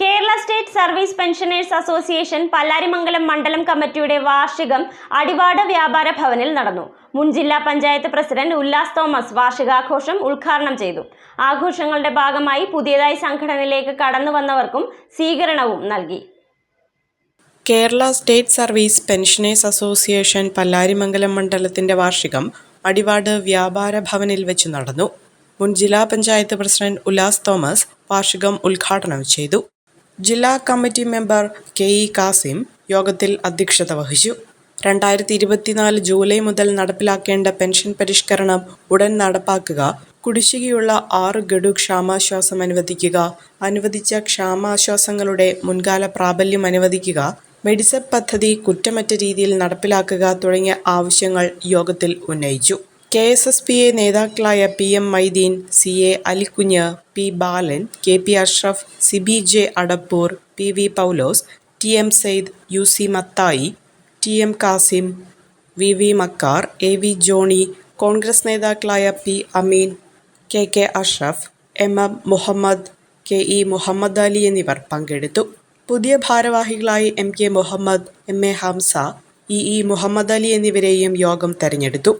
Kerala state service pensioners association Pallarimangalam മണ്ഡലം കമ്മിറ്റിയുടെ വാർഷികം അടിവാട് വ്യാപാര ഭവനിൽ നടന്നു. മുൻ ജില്ലാ പഞ്ചായത്ത് പ്രസിഡന്റ് ഉല്ലാസ് തോമസ് വാർഷികാഘോഷം ഉദ്ഘാടനം ചെയ്തു. ആഘോഷങ്ങളുടെ ഭാഗമായി പുതിയതായി സംഘടനയിലേക്ക് കടന്നു വന്നവർക്കും സ്വീകരണവും നൽകി. Kerala state service pensioners association Pallarimangalam മണ്ഡലത്തിന്റെ വാർഷികം അടിവാട് വ്യാപാര ഭവനിൽ വെച്ച് നടന്നു. മുൻ ജില്ലാ പഞ്ചായത്ത് പ്രസിഡന്റ് ഉല്ലാസ് തോമസ് വാർഷികം ഉദ്ഘാടനം ചെയ്തു. ജില്ലാ committee member K E Kasim യോഗത്തിൽ അധ്യക്ഷത വഹിച്ചു. രണ്ടായിരത്തി ഇരുപത്തിനാല് ജൂലൈ മുതൽ നടപ്പിലാക്കേണ്ട പെൻഷൻ പരിഷ്കരണം ഉടൻ നടപ്പാക്കുക കുടിശ്ശികയുള്ള ആറ് ഗഡു ക്ഷാമാശ്വാസം അനുവദിക്കുക അനുവദിച്ച ക്ഷാമാശ്വാസങ്ങളുടെ മുൻകാല പ്രാബല്യം അനുവദിക്കുക മെഡിസപ്പ് പദ്ധതി കുറ്റമറ്റ രീതിയിൽ നടപ്പിലാക്കുക തുടങ്ങിയ ആവശ്യങ്ങൾ യോഗത്തിൽ ഉന്നയിച്ചു. K S S P A നേതാക്കളായ P M Maideen C A Alikunju P Balan K P Ashraf Siby J Adappoor P V Paulose T M Sayed U C Mathai T M Kasim V V Makkar A V Johny Congress നേതാക്കളായ P Ameen K K Ashraf M M Muhammad K E Muhammad Ali എന്നിവർ പങ്കെടുത്തു. പുതിയ ഭാരവാഹികളായി M K Muhammad M A Hamza E E Muhammad Ali എന്നിവരെയും യോഗം തെരഞ്ഞെടുത്തു.